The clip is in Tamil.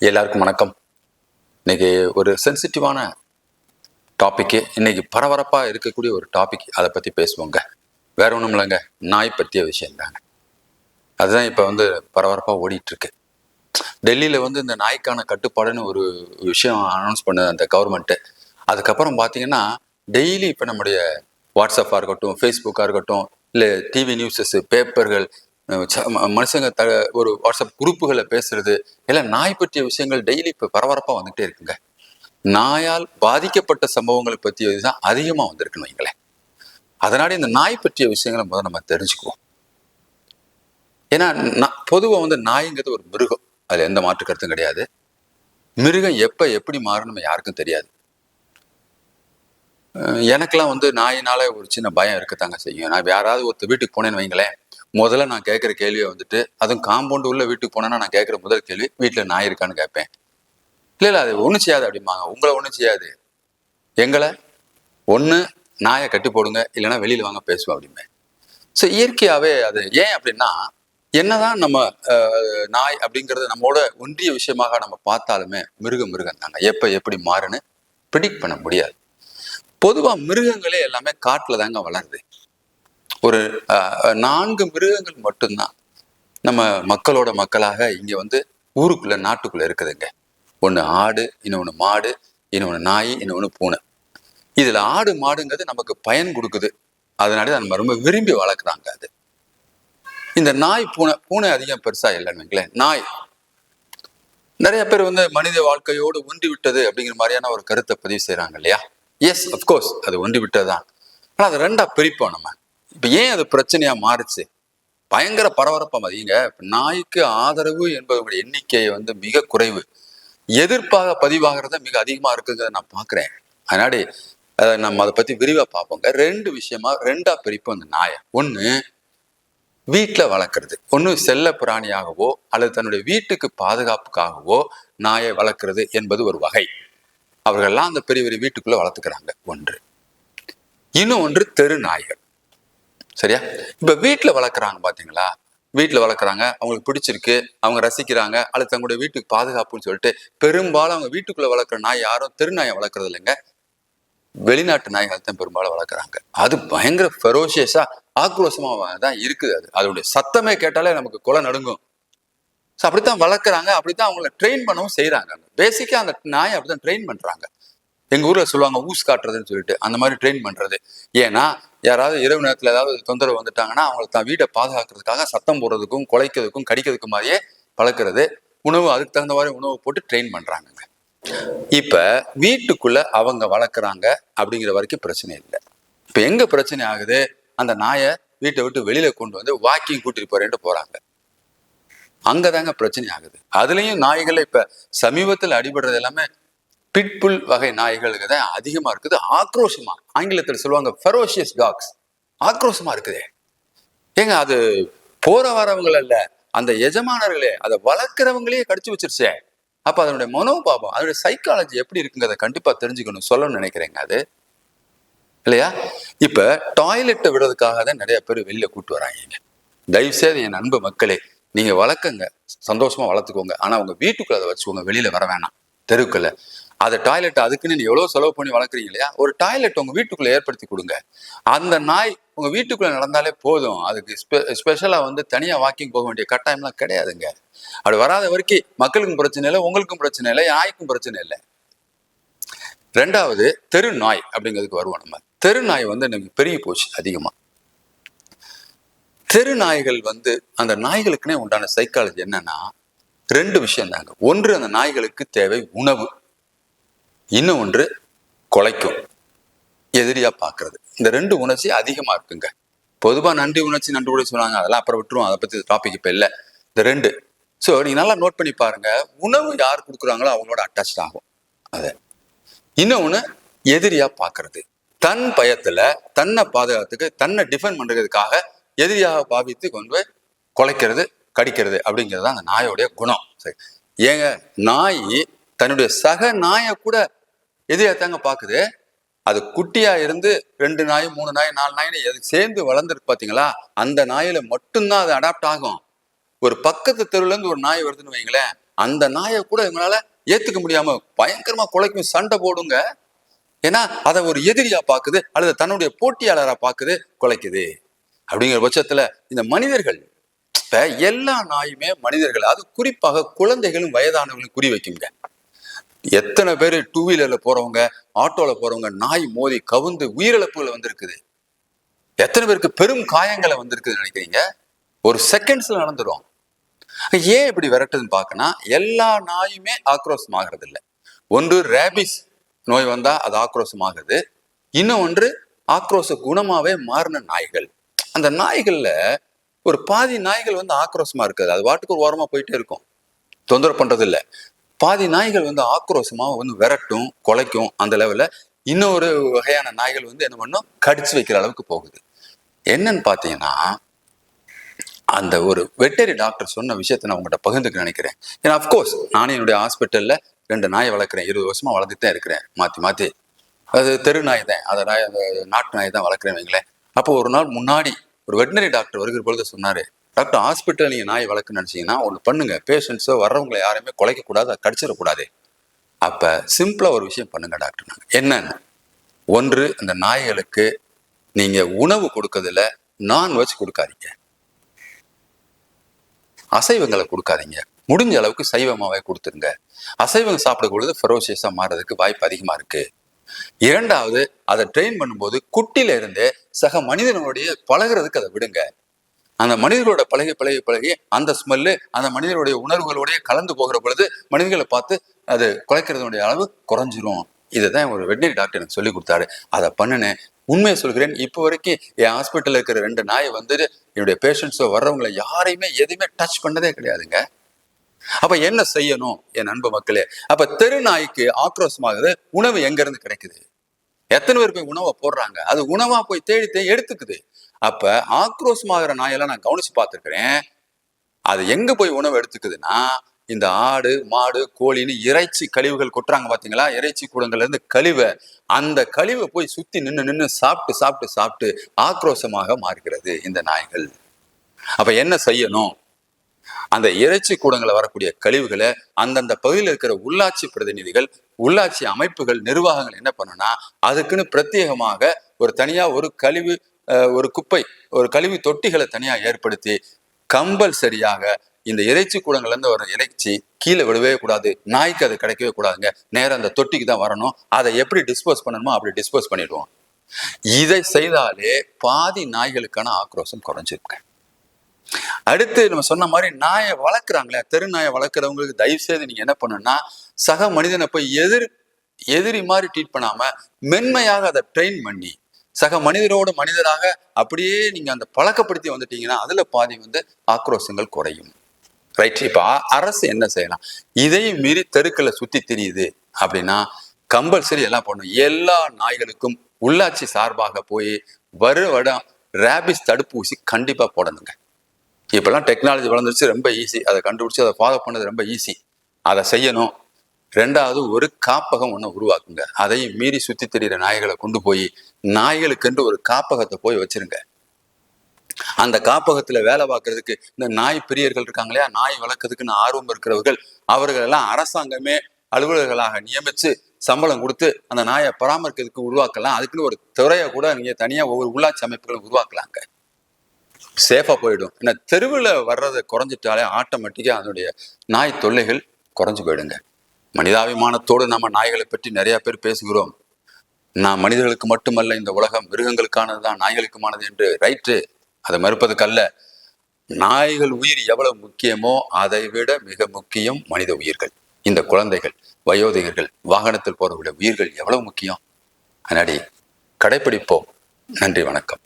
எல்லாருக்கும் வணக்கம். இன்னைக்கு ஒரு சென்சிட்டிவான டாப்பிக்கு இன்னைக்கு பரபரப்பாக இருக்கக்கூடிய ஒரு டாபிக் அதை பற்றி பேசுவோங்க. வேற ஒன்றும் இல்லைங்க நாய் பற்றிய விஷயம் தாங்க. அதுதான் இப்போ வந்து பரபரப்பாக ஓடிட்டுருக்கு. டெல்லியில் வந்து இந்த நாய்க்கான கட்டுப்பாடுன்னு ஒரு விஷயம் அனௌன்ஸ் பண்ணுது அந்த கவர்மெண்ட்டு அதுக்கப்புறம் பார்த்தீங்கன்னா டெய்லி இப்போ நம்முடைய வாட்ஸ்அப்பாக இருக்கட்டும் ஃபேஸ்புக்காக இருக்கட்டும் இல்லை டிவி நியூஸஸ் பேப்பர்கள் மனுஷங்க த ஒரு வாட்ஸ்அப் குரூப்புகளை பேசுறது எல்லாம் நாய் பற்றிய விஷயங்கள் டெய்லி இப்போ பரபரப்பாக வந்துகிட்டே இருக்குங்க. நாயால் பாதிக்கப்பட்ட சம்பவங்களை பற்றிய இதுதான் அதிகமாக வந்திருக்குன்னு வைங்களேன். அதனால இந்த நாய் பற்றிய விஷயங்களை முதல்ல நம்ம தெரிஞ்சுக்குவோம். ஏன்னா பொதுவாக வந்து நாய்ங்கிறது ஒரு மிருகம். அதில் எந்த மாற்று கருத்தும் கிடையாது. மிருகம் எப்போ எப்படி மாறும் யாருக்கும் தெரியாது. எனக்கெல்லாம் வந்து நாயினால ஒரு சின்ன பயம் இருக்கத்தாங்க செய்யும். நான் யாராவது ஒருத்தர் வீட்டுக்கு போனேன்னு வைங்களேன். முதல்ல நான் கேட்குற கேள்வியை வந்துட்டு அதுவும் காம்பவுண்டு உள்ள வீட்டுக்கு போனேன்னா நான் கேட்குற முதல் கேள்வி வீட்டில் நாய் இருக்கான்னு கேட்பேன் இல்லை இல்லை அது ஒன்றும் செய்யாது அப்படிம்பாங்க. உங்களை ஒன்றும் செய்யாது. எங்களை? ஒன்று நாயை கட்டி போடுங்க இல்லைன்னா வெளியில் வாங்க பேசுவோம் அப்படிம்பேன். ஸோ இயற்கையாகவே அது ஏன் அப்படின்னா என்னதான் நம்ம நாய் அப்படிங்கிறது நம்மளோட ஒன்றிய விஷயமாக நம்ம பார்த்தாலுமே மிருகம் மிருகம் தாங்க எப்போ எப்படி மாறுன்னு ப்ரிடிக்ட் பண்ண முடியாது. பொதுவாக மிருகங்களே எல்லாமே காட்டில் தாங்க வளருது. ஒரு நான்கு மிருகங்கள் மட்டும்தான். நம்ம மக்களோட மக்களாக இங்கே வந்து ஊருக்குள்ளே நாட்டுக்குள்ளே இருக்குதுங்க. ஒன்று ஆடு இன்னொன்று மாடு இன்னொன்று நாய் இன்னொன்று பூனை. இதில் ஆடு மாடுங்கிறது நமக்கு பயன் கொடுக்குது. அதனால தான் நம்ம ரொம்ப விரும்பி வளர்க்குறாங்க அது. இந்த நாய் பூனை பூனை அதிகம் பெருசாக இல்லைன்னு வைங்களேன். நாய். நிறைய பேர் வந்து மனித வாழ்க்கையோடு ஒன்றி விட்டது அப்படிங்கிற மாதிரியான ஒரு கருத்தை பதிவு செய்கிறாங்க இல்லையா? எஸ் அஃப்கோர்ஸ் அது ஒன்றி விட்டது தான் ஆனால் அதை ரெண்டாக பிரிப்போம் நம்ம. இப்போ ஏன் அது பிரச்சனையா மாறுச்சு? பயங்கர பரபரப்பா மதியுங்க நாய்க்கு ஆதரவு என்பவருடைய எண்ணிக்கை வந்து மிக குறைவு. எதிர்ப்பாக பதிவாகிறத மிக அதிகமா இருக்குங்கிறத நான் பாக்குறேன். அதனாடி அதை நம்ம அதை பத்தி விரிவா பார்ப்போங்க ரெண்டு விஷயமா ரெண்டா பிரிப்போம் அந்த நாயை. ஒண்ணு வீட்டில் வளர்க்குறது. ஒன்று செல்ல பிராணியாகவோ அல்லது தன்னுடைய வீட்டுக்கு பாதுகாப்புக்காகவோ நாயை வளர்க்குறது என்பது ஒரு வகை. அவர்கள்லாம் அந்த பெரிய பெரிய வீட்டுக்குள்ள வளர்த்துக்கிறாங்க. ஒன்று. இன்னும் ஒன்று தெரு நாய்கள். சரியா? இப்போ வீட்டில் வளர்க்குறாங்க பார்த்தீங்களா வீட்டில் வளர்க்குறாங்க அவங்களுக்கு பிடிச்சிருக்கு அவங்க ரசிக்கிறாங்க அல்லது தங்களுடைய வீட்டுக்கு பாதுகாப்புன்னு சொல்லிட்டு பெரும்பாலும் அவங்க வீட்டுக்குள்ளே வளர்க்குற நாய் யாரும் தெரு நாயை வளர்க்குறது இல்லைங்க. வெளிநாட்டு நாய்கள் தான் பெரும்பாலும் வளர்க்குறாங்க. அது பயங்கர ஃபெரோஷியஸாக ஆக்ரோஷமாக தான் இருக்குது அது. அதோடைய சத்தமே கேட்டாலே நமக்கு கொலை நடுங்கும். ஸோ அப்படித்தான் வளர்க்குறாங்க அப்படித்தான் அவங்கள ட்ரெயின் பண்ணவும் செய்கிறாங்க பேசிக்காக அந்த நாயை அப்படித்தான் ட்ரெயின் பண்ணுறாங்க எங்கள் ஊரில் சொல்லுவாங்க ஊஸ் காட்டுறதுன்னு சொல்லிட்டு அந்த மாதிரி ட்ரெயின் பண்ணுறது ஏன்னா யாராவது இரவு நேரத்தில் ஏதாவது தொந்தரவு வந்துட்டாங்கன்னா அவங்களை தான் வீட்டை பாதுகாக்கிறதுக்காக சத்தம் போடுறதுக்கும் குலைக்கிறதுக்கும் கடிக்கிறதுக்கு மாதிரியே பழக்கிறது உணவு அதுக்கு தகுந்த மாதிரி உணவு போட்டு ட்ரெயின் பண்ணுறாங்க இப்போ வீட்டுக்குள்ள அவங்க வளர்க்குறாங்க அப்படிங்கிற வரைக்கும் பிரச்சனை இல்லை. இப்போ எங்கே பிரச்சனை ஆகுது? அந்த நாயை வீட்டை விட்டு வெளியில் கொண்டு வந்து வாக்கிங் கூட்டிட்டு போகிறாங்க அங்கே தாங்க பிரச்சனை ஆகுது. அதுலேயும் நாய்கள் இப்போ சமீபத்தில் அடிபடுறது எல்லாமே பிட்புல் வகை நாய்களுக்கு தான் அதிகமா இருக்குது. ஆக்ரோஷமா. ஆங்கிலத்தில் சொல்லுவாங்க ஃபெரோஷியஸ் டாக்ஸ் ஆக்ரோஷமா இருக்குதே. ஏங்க அது போற வரவங்கள அல்ல அந்த எஜமானர்களே அதை வளர்க்குறவங்களே கடிச்சு வச்சிருச்சே. அப்ப அதனுடைய மனோபாவம் அதனுடைய சைக்காலஜி எப்படி இருக்குங்கிறத கண்டிப்பா தெரிஞ்சுக்கணும் சொல்லணும்னு நினைக்கிறேங்க அது. இல்லையா? இப்ப டாய்லெட்டை விடுறதுக்காக தான் நிறைய பேர் வெளியில் கூட்டு வராங்க தயவு செய்து என் அன்பு மக்களே நீங்க வளர்க்குங்க. சந்தோஷமா வளர்த்துக்கோங்க. ஆனா உங்க வீட்டுக்குள்ள அதை வச்சுக்கோங்க. வெளியில வர வேணாம். தெருக்குள்ள அதை டாய்லெட் அதுக்குன்னு நீ எவ்வளவு செலவு பண்ணி வளர்க்குறீங்க இல்லையா? ஒரு டாய்லெட் உங்க வீட்டுக்குள்ள ஏற்படுத்தி கொடுங்க. அந்த நாய் உங்க வீட்டுக்குள்ள நடந்தாலே போதும். அதுக்கு ஸ்பெ ஸ்பெஷலா வந்து தனியா வாக்கிங் போக வேண்டிய கட்டாயம்லாம் கிடையாதுங்க. அப்படி வராத வரைக்கும் மக்களுக்கும் பிரச்சனை இல்லை உங்களுக்கும் பிரச்சனை இல்லை நாய்க்கும் பிரச்சனை இல்லை. ரெண்டாவது தெரு நாய் அப்படிங்கிறதுக்கு வருவோம் நம்ம. தெரு நாய் வந்து எனக்கு பெருகி போச்சு அதிகமா. தெரு நாய்கள் வந்து அந்த நாய்களுக்குனே உண்டான சைக்காலஜி என்னன்னா ரெண்டு விஷயம் தாங்க. ஒன்று அந்த நாய்களுக்கு தேவை உணவு. இன்னும் ஒன்று கொலைக்கும். எதிரியா பார்க்கறது. இந்த ரெண்டு உணர்ச்சி அதிகமா இருக்குங்க. பொதுவா நன்றி உணர்ச்சி நன்றி உணர்ச்சி சொன்னாங்க அதெல்லாம் அப்புறம் விட்டுருவோம். அதை பத்தி டாபிக் இப்ப இல்லை. இந்த ரெண்டு. ஸோ நீங்க நல்லா நோட் பண்ணி பாருங்க. உணவு யார் கொடுக்குறாங்களோ அவங்களோட அட்டாச் ஆகும். அது. இன்னொன்று எதிரியா பார்க்கறது. தன் பயத்துல தன்னை பாதுகாத்துக்கு தன்னை டிஃபெண்ட் பண்றதுக்காக எதிரியாக பாவித்து கொண்டு போய் கொலைக்கிறது கடிக்கிறது அப்படிங்கிறது தான் அந்த நாயோடைய குணம். சரி. ஏங்க நாய் தன்னுடைய சக நாயை கூட எதிரியா தாங்க பாக்குது? அது குட்டியா இருந்து ரெண்டு நாய் மூணு நாய் நாலு நாய்னு எது சேர்ந்து வளர்ந்துருக்கு பாத்தீங்களா? அந்த நாயில மட்டும்தான் அது அடாப்ட் ஆகும். ஒரு பக்கத்து தெருவுல இருந்து ஒரு நாய் வருதுன்னு வைங்களேன் அந்த நாயை கூட இவங்களால ஏத்துக்க முடியாம பயங்கரமா குலைக்கும் சண்டை போடுங்க. ஏன்னா அதை ஒரு எதிரியா பாக்குது அல்லது தன்னுடைய போட்டியாளரா பாக்குது குலைக்குது. அப்படிங்கிற பட்சத்துல இந்த மனிதர்கள் இப்ப எல்லா நாயுமே மனிதர்கள். அது குறிப்பாக குழந்தைகளும் வயதானவர்களும் குறி வைக்குங்க. எத்தனை பேர் டூ வீலரில் போகிறவங்க ஆட்டோவில் போகிறவங்க நாய் மோதி கவுந்து உயிரிழப்புகள் வந்திருக்குது. எத்தனை பேருக்கு பெரும் காயங்களை வந்திருக்குதுன்னு நினைக்கிறீங்க? ஒரு செகண்ட்ஸில் நடந்துரும். ஏன் இப்படி விரட்டுதுன்னு பார்க்கனா எல்லா நாயுமே ஆக்ரோஷம் ஆகிறது இல்லை ஒன்று ரேபிஸ் நோய் வந்தால் அது ஆக்ரோஷமாகுது இன்னும் ஒன்று ஆக்ரோஷ குணமாகவே மாறின நாய்கள். அந்த நாய்களில் ஒரு பாதி நாய்கள் வந்து ஆக்ரோஷமாக இருக்காது. அது வாட்டுக்கு ஒரு ஓரமாக போயிட்டே இருக்கும். தொந்தரவு பண்ணுறது இல்லை பாதி நாய்கள் வந்து ஆக்ரோஷமாக வந்து விரட்டும் குலைக்கும் அந்த லெவலில் இன்னொரு வகையான நாய்கள் வந்து என்ன பண்ணும்? கடிச்சு வைக்கிற அளவுக்கு போகுது. என்னன்னு பார்த்தீங்கன்னா அந்த ஒரு வெட்டரி டாக்டர் சொன்ன விஷயத்த நான் உங்கள்கிட்ட பகிர்ந்துக்க நினைக்கிறேன். ஏன்னா அஃப்கோர்ஸ் நானும் என்னுடைய ஹாஸ்பிட்டலில் ரெண்டு நாயை வளர்க்குறேன். இருபது வருஷமாக வளர்த்துட்டு தான் இருக்கிறேன். மாற்றி மாற்றி அது தெரு நாய் தான். அதை நாய் அந்த நாட்டு நாய் தான் வளர்க்குறேன் வைங்களேன். அப்போ ஒரு நாள் முன்னாடி ஒரு வெட்டினரி டாக்டர் வருகிற பொழுது சொன்னார் டாக்டர் ஹாஸ்பிட்டல் நீங்கள் நாய் வளர்க்க நினச்சிங்கன்னா ஒன்று பண்ணுங்க. பேஷண்ட்ஸோ வர்றவங்களை யாருமே குலைக்கக்கூடாது அதை கடிச்சிடக்கூடாது. அப்போ சிம்பிளாக ஒரு விஷயம் பண்ணுங்க டாக்டர் நாங்கள் என்னென்ன ஒன்று அந்த நாய்களுக்கு நீங்கள் உணவு கொடுக்கறதுல நான்வெஜ் கொடுக்காதீங்க. அசைவங்களை கொடுக்காதீங்க. முடிஞ்ச அளவுக்கு சைவமாகவே கொடுத்துருங்க. அசைவம் சாப்பிடும் பொழுது ஃபெரோசியஸா மாறுறதுக்கு வாய்ப்பு அதிகமாக இருக்குது இரண்டாவது அதை ட்ரெயின் பண்ணும்போது குட்டியில இருந்தே சக மனிதனுடைய பழகுறதுக்கு அதை விடுங்க. அந்த மனிதர்களோட பழகி பழகி பழகி அந்த ஸ்மெல்லு அந்த மனிதனுடைய உணர்வுகளோடய கலந்து போகிற பொழுது மனிதர்களை பார்த்து அது குலைக்கிறதுடைய அளவு குறைஞ்சிரும். இதுதான் ஒரு வெட்டினரி டாக்டர் எனக்கு சொல்லி கொடுத்தாரு. அதை பண்ணினேன். உண்மையை சொல்கிறேன். இப்போ வரைக்கும் என் ஹாஸ்பிட்டலில் இருக்கிற ரெண்டு நாயை வந்துட்டு என்னுடைய பேஷண்ட்ஸோ வர்றவங்களை யாரையுமே எதுவுமே டச் பண்ணதே கிடையாதுங்க. அப்ப என்ன செய்யணும் என் அன்பு மக்களே? அப்ப தெரு நாய்க்கு ஆக்ரோஷமாகுது. உணவு எங்க இருந்து கிடைக்குது? எத்தனை பேர் போய் உணவை போடுறாங்க? அது உணவா போய் தேடி தேடி எடுத்துக்குது. அப்ப ஆக்ரோஷமாகிற நாயெல்லாம் நான் கவனிச்சு பார்த்துருக்கிறேன். அது எங்க போய் உணவு எடுத்துக்குதுன்னா இந்த ஆடு மாடு கோழின்னு இறைச்சி கழிவுகள் கொட்டுறாங்க பாத்தீங்களா? இறைச்சி கூடங்கள்ல இருந்து கழிவை. அந்த கழிவை போய் சுத்தி நின்று நின்று சாப்பிட்டு சாப்பிட்டு சாப்பிட்டு ஆக்ரோஷமாக மாறுகிறது இந்த நாய்கள். அப்ப என்ன செய்யணும்? அந்த இறைச்சி கூடங்களை வரக்கூடிய கழிவுகளை அந்தந்த பகுதியில் இருக்கிற உள்ளாட்சி பிரதிநிதிகள் உள்ளாட்சி அமைப்புகள் நிர்வாகங்கள் என்ன பண்ணுனா அதுக்குன்னு பிரத்யேகமாக ஒரு தனியா ஒரு கழிவு ஒரு குப்பை ஒரு கழிவு தொட்டிகளை தனியாக ஏற்படுத்தி கம்பல்சரியாக இந்த இறைச்சி கூடங்கள்லேருந்து வர இறைச்சி கீழே விடவே கூடாது. நாய்க்கு அது கிடைக்கவே கூடாதுங்க. நேரம் அந்த தொட்டிக்கு தான் வரணும். அதை எப்படி டிஸ்போஸ் பண்ணணுமோ அப்படி டிஸ்போஸ் பண்ணிடுவோம். இதை செய்தாலே பாதி நாய்களுக்கான ஆக்ரோஷம் குறைஞ்சிருக்கு அடுத்து நம்ம சொன்ன மாதிரி நாயை வளர்க்குறாங்களே தெரு நாயை வளர்க்குறவங்களுக்கு தயவு செய்து நீங்கள் என்ன பண்ணுன்னா சக மனிதனை போய் எதிர் எதிரி மாதிரி ட்ரீட் பண்ணாமல் மென்மையாக அதை ட்ரெயின் பண்ணி சக மனிதரோடு மனிதராக அப்படியே நீங்க அந்த பழக்கப்படுத்தி வந்துட்டீங்கன்னா அதுல பாதி வந்து ஆக்ரோஷங்கள் குறையும். ரைட் இப்போ அரசு என்ன செய்யலாம்? இதையும் மீறி தெருக்களை சுத்தி திரியுது அப்படின்னா கம்பல்சரி எல்லாம் பண்ணும் எல்லா நாய்களுக்கும் உள்ளாட்சி சார்பாக போய் வரு வருடம் ரேபிஸ் தடுப்பூசி கண்டிப்பா போடணுங்க. இப்பெல்லாம் டெக்னாலஜி வளர்ந்துருச்சு ரொம்ப ஈஸி அதை கண்டுபிடிச்சி அதை ஃபாலோ பண்ணது ரொம்ப ஈஸி அதை செய்யணும். ரெண்டாவது ஒரு காப்பகம் ஒன்று உருவாக்குங்க. அதையும் மீறி சுற்றி தெரிகிற நாய்களை கொண்டு போய் நாய்களுக்கென்று ஒரு காப்பகத்தை போய் வச்சிருங்க. அந்த காப்பகத்துல வேலை பார்க்கறதுக்கு இந்த நாய் பிரியர்கள் இருக்காங்களையா நாய் வளர்க்கறதுக்குன்னு ஆர்வம் இருக்கிறவர்கள் அவர்கள் எல்லாம் அரசாங்கமே அலுவலர்களாக நியமிச்சு சம்பளம் கொடுத்து அந்த நாயை பராமரிக்கிறதுக்கு உருவாக்கலாம். அதுக்குன்னு ஒரு துறையை கூட நீங்க தனியா ஒவ்வொரு உள்ளாட்சி அமைப்புகளும் உருவாக்கலாங்க. சேஃபா போயிடும். ஏன்னா தெருவில் வர்றதை குறைஞ்சிட்டாலே ஆட்டோமேட்டிக்கா அதனுடைய நாய் தொல்லைகள் குறைஞ்சு போயிடுங்க. மனிதாபிமானத்தோடு நம்ம நாய்களை பற்றி நிறைய பேர் பேசுகிறோம். நான் மனிதர்களுக்கு மட்டுமல்ல இந்த உலகம் மிருகங்களுக்கானது தான் நாய்களுக்குமானது என்று. ரைட்டு அதை மறுப்பதுக்கல்ல நாய்கள் உயிர் எவ்வளவு முக்கியமோ அதை விட மிக முக்கியம் மனித உயிர்கள். இந்த குழந்தைகள் வயோதிகர்கள் வாகனத்தில் போறவர்களுடைய உயிர்கள் எவ்வளவு முக்கியம்? அதனாடி கடைபிடிப்போம் நன்றி வணக்கம்.